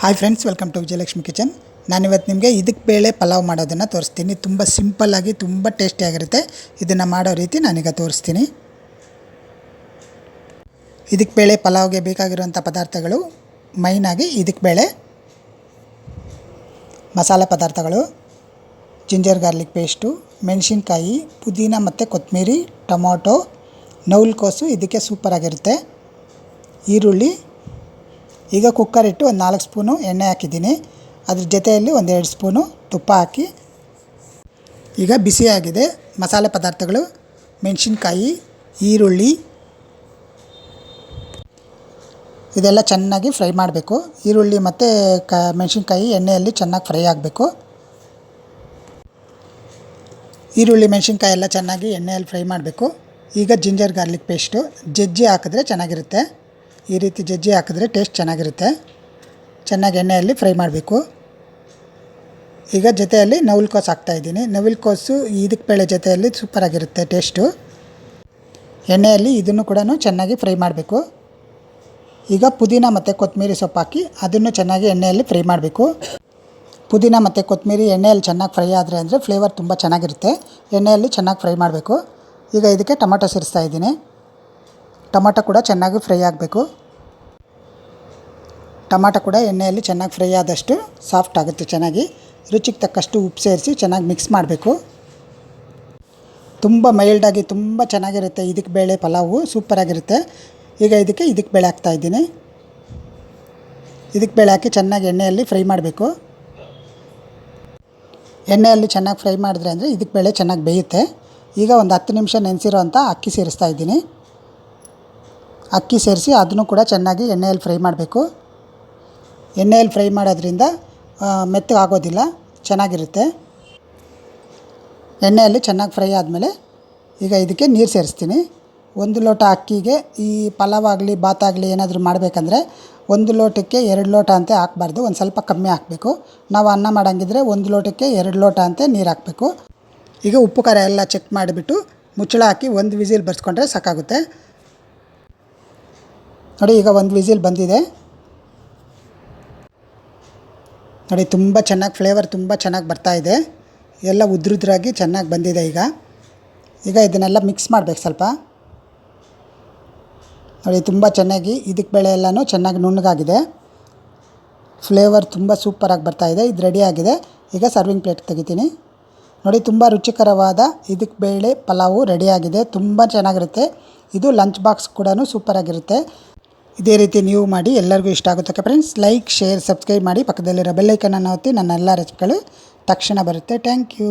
Hi friends welcome to Vijayalakshmi kitchen ನಾನಿವತ್ತು ನಿಮಗೆ ಇದಕ್ಕೆ ಬೇಳೆ ಪಲಾವ್ ಮಾಡೋದನ್ನು ತೋರಿಸ್ತೀನಿ. ತುಂಬ ಸಿಂಪಲ್ಲಾಗಿ ತುಂಬ ಟೇಸ್ಟಿಯಾಗಿರುತ್ತೆ ಇದನ್ನು ಮಾಡೋ ರೀತಿ ನಾನೀಗ ತೋರಿಸ್ತೀನಿ. ಇದಕ್ಕೆ ಬೇಳೆ ಪಲಾವ್ಗೆ ಬೇಕಾಗಿರುವಂಥ ಪದಾರ್ಥಗಳು ಮೈನಾಗಿ ಇದಕ್ಕೆ ಬೇಳೆ, ಮಸಾಲೆ ಪದಾರ್ಥಗಳು ಜಿಂಜರ್ ಗಾರ್ಲಿಕ್ ಪೇಸ್ಟು ಮೆಣಸಿನ್ಕಾಯಿ, ಪುದೀನ ಮತ್ತು ಕೊತ್ತಂಬರಿ ಟೊಮೊಟೊ ನೌಲ್ಕೋಸು ಇದಕ್ಕೆ ಸೂಪರಾಗಿರುತ್ತೆ ಈರುಳ್ಳಿ ಈಗ ಕುಕ್ಕರ್ ಇಟ್ಟು ಒಂದು ನಾಲ್ಕು ಸ್ಪೂನು ಎಣ್ಣೆ ಹಾಕಿದ್ದೀನಿ. ಅದ್ರ ಜೊತೆಯಲ್ಲಿ ಒಂದೆರಡು ಸ್ಪೂನು ತುಪ್ಪ ಹಾಕಿ. ಈಗ ಬಿಸಿಯಾಗಿದೆ. ಮಸಾಲೆ ಪದಾರ್ಥಗಳು, ಮೆಣಸಿನ್ಕಾಯಿ, ಈರುಳ್ಳಿ. ಇದೆಲ್ಲ ಚೆನ್ನಾಗಿ ಫ್ರೈ ಮಾಡಬೇಕು. ಈರುಳ್ಳಿ ಮತ್ತು ಕ, ಮೆಣಸಿನ್ಕಾಯಿ ಎಣ್ಣೆಯಲ್ಲಿ ಚೆನ್ನಾಗಿ ಫ್ರೈ ಆಗಬೇಕು. ಈರುಳ್ಳಿ, ಮೆಣಸಿನ್ಕಾಯಿ ಎಲ್ಲ ಚೆನ್ನಾಗಿ ಎಣ್ಣೆಯಲ್ಲಿ ಫ್ರೈ ಮಾಡಬೇಕು. ಈಗ ಜಿಂಜರ್ ಗಾರ್ಲಿಕ್ ಪೇಸ್ಟು. ಜಜ್ಜಿ ಹಾಕಿದ್ರೆ ಚೆನ್ನಾಗಿರುತ್ತೆ. ಈ ರೀತಿ ಜಜ್ಜಿ ಹಾಕಿದ್ರೆ ಟೇಸ್ಟ್ ಚೆನ್ನಾಗಿರುತ್ತೆ. ಚೆನ್ನಾಗಿ ಎಣ್ಣೆಯಲ್ಲಿ ಫ್ರೈ ಮಾಡಬೇಕು. ಈಗ ಜೊತೆಯಲ್ಲಿ ನವಿಲ್ಕೋಸು ಹಾಕ್ತಾಯಿದ್ದೀನಿ ನವಿಲ್ಕೋಸು ಇದಕ್ಕೆ ಬೇಳೆ ಜೊತೆಯಲ್ಲಿ ಸೂಪರಾಗಿರುತ್ತೆ ಟೇಸ್ಟು ಎಣ್ಣೆಯಲ್ಲಿ ಇದನ್ನು ಕೂಡ ಚೆನ್ನಾಗಿ ಫ್ರೈ ಮಾಡಬೇಕು. ಈಗ ಪುದೀನ ಮತ್ತು ಕೊತ್ತಂಬರಿ ಸೊಪ್ಪು ಹಾಕಿ ಅದನ್ನು ಚೆನ್ನಾಗಿ ಎಣ್ಣೆಯಲ್ಲಿ ಫ್ರೈ ಮಾಡಬೇಕು. ಪುದೀನ ಮತ್ತು ಕೊತ್ತಂಬರಿ ಎಣ್ಣೆಯಲ್ಲಿ ಚೆನ್ನಾಗಿ ಫ್ರೈ ಆದರೆ ಅಂದರೆ ಫ್ಲೇವರ್ ತುಂಬ ಚೆನ್ನಾಗಿರುತ್ತೆ. ಎಣ್ಣೆಯಲ್ಲಿ ಚೆನ್ನಾಗಿ ಫ್ರೈ ಮಾಡಬೇಕು. ಈಗ ಇದಕ್ಕೆ ಟೊಮೆಟೊ ಸೇರಿಸ್ತಾ ಇದ್ದೀನಿ. ಟೊಮೊಟೊ ಕೂಡ ಚೆನ್ನಾಗಿ ಫ್ರೈ ಆಗಬೇಕು. ಟೊಮಾಟೊ ಕೂಡ ಎಣ್ಣೆಯಲ್ಲಿ ಚೆನ್ನಾಗಿ ಫ್ರೈ ಆದಷ್ಟು ಸಾಫ್ಟ್ ಆಗುತ್ತೆ ಚೆನ್ನಾಗಿ. ರುಚಿಗೆ ತಕ್ಕಷ್ಟು ಉಪ್ಪು ಸೇರಿಸಿ ಚೆನ್ನಾಗಿ ಮಿಕ್ಸ್ ಮಾಡಬೇಕು. ತುಂಬ ಮೈಲ್ಡಾಗಿ ತುಂಬ ಚೆನ್ನಾಗಿರುತ್ತೆ ಇದಕ್ಕೆ ಬೇಳೆ ಪಲಾವು ಸೂಪರಾಗಿರುತ್ತೆ ಈಗ ಇದಕ್ಕೆ ಇದಕ್ಕೆ ಬೇಳೆ ಹಾಕ್ತಾಯಿದ್ದೀನಿ ಇದಕ್ಕೆ ಬೇಳೆ ಹಾಕಿ ಚೆನ್ನಾಗಿ ಎಣ್ಣೆಯಲ್ಲಿ ಫ್ರೈ ಮಾಡಬೇಕು. ಎಣ್ಣೆಯಲ್ಲಿ ಚೆನ್ನಾಗಿ ಫ್ರೈ ಮಾಡಿದ್ರೆ ಅಂದರೆ ಇದಕ್ಕೆ ಬೇಳೆ ಚೆನ್ನಾಗಿ ಬೇಯುತ್ತೆ. ಈಗ ಒಂದು ಹತ್ತು ನಿಮಿಷ ನೆನೆಸಿರೋ ಅಂತ ಅಕ್ಕಿ ಸೇರಿಸ್ತಾ ಇದ್ದೀನಿ. ಅಕ್ಕಿ ಸೇರಿಸಿ ಅದನ್ನು ಕೂಡ ಚೆನ್ನಾಗಿ ಎಣ್ಣೆಯಲ್ಲಿ ಫ್ರೈ ಮಾಡಬೇಕು. ಎಣ್ಣೆಯಲ್ಲಿ ಫ್ರೈ ಮಾಡೋದ್ರಿಂದ ಮೆತ್ತಗಾಗೋದಿಲ್ಲ ಚೆನ್ನಾಗಿರುತ್ತೆ. ಎಣ್ಣೆಯಲ್ಲಿ ಚೆನ್ನಾಗಿ ಫ್ರೈ ಆದಮೇಲೆ ಈಗ ಇದಕ್ಕೆ ನೀರು ಸೇರಿಸ್ತೀನಿ. ಒಂದು ಲೋಟ ಅಕ್ಕಿಗೆ ಈ ಪಲಾವ್ ಬಾತ್ ಆಗಲಿ ಏನಾದರೂ ಮಾಡಬೇಕಂದ್ರೆ ಒಂದು ಲೋಟಕ್ಕೆ ಎರಡು ಲೋಟ ಅಂತ ಹಾಕ್ಬಾರ್ದು, ಒಂದು ಸ್ವಲ್ಪ ಕಮ್ಮಿ ಹಾಕಬೇಕು. ನಾವು ಅನ್ನ ಮಾಡೋಂಗಿದ್ರೆ ಒಂದು ಲೋಟಕ್ಕೆ ಎರಡು ಲೋಟ ಅಂತ ನೀರು ಹಾಕಬೇಕು. ಈಗ ಉಪ್ಪು ಖಾರ ಎಲ್ಲ ಚೆಕ್ ಮಾಡಿಬಿಟ್ಟು ಮುಚ್ಚಳ ಹಾಕಿ ಒಂದು ವಿಸಿಲ್ ಬರ್ಸ್ಕೊಂಡ್ರೆ ಸಾಕಾಗುತ್ತೆ. ನೋಡಿ, ಈಗ ಒಂದು ವಿಸಿಲ್ ಬಂದಿದೆ. ನೋಡಿ, ತುಂಬ ಚೆನ್ನಾಗಿ ಫ್ಲೇವರ್ ತುಂಬ ಚೆನ್ನಾಗಿ ಬರ್ತಾ ಇದೆ. ಎಲ್ಲ ಉದ್ರುದ್ರಾಗಿ ಚೆನ್ನಾಗಿ ಬಂದಿದೆ ಈಗ. ಈಗ ಇದನ್ನೆಲ್ಲ ಮಿಕ್ಸ್ ಮಾಡಬೇಕು ಸ್ವಲ್ಪ. ನೋಡಿ, ತುಂಬ ಚೆನ್ನಾಗಿ ಇದಕ್ಕೆ ಬೇಳೆ ಎಲ್ಲನೂ ಚೆನ್ನಾಗಿ ನುಣ್ಣಗಾಗಿದೆ. ಫ್ಲೇವರ್ ತುಂಬ ಸೂಪರಾಗಿ ಬರ್ತಾಯಿದೆ ಇದು. ರೆಡಿಯಾಗಿದೆ ಈಗ ಸರ್ವಿಂಗ್ ಪ್ಲೇಟ್ ತೆಗಿತೀನಿ. ನೋಡಿ, ತುಂಬ ರುಚಿಕರವಾದ ಇದಕ್ಕೆ ಬೇಳೆ ಪಲಾವು ರೆಡಿಯಾಗಿದೆ ತುಂಬ ಚೆನ್ನಾಗಿರುತ್ತೆ. ಇದು ಲಂಚ್ ಬಾಕ್ಸ್ ಕೂಡ ಸೂಪರಾಗಿರುತ್ತೆ ಇದೇ ರೀತಿ ನೀವು ಮಾಡಿ ಎಲ್ಲರಿಗೂ ಇಷ್ಟ ಆಗುತ್ತೆ ಫ್ರೆಂಡ್ಸ್ ಲೈಕ್ ಶೇರ್ ಸಬ್ಸ್ಕ್ರೈಬ್ ಮಾಡಿ ಪಕ್ಕದಲ್ಲಿರೋ ಬೆಲ್ಲೈಕನ್ನು ಒತ್ತಿ ನನ್ನ ಎಲ್ಲ ರೆಸಿಪಿಗಳು ತಕ್ಷಣ ಬರುತ್ತೆ. Thank you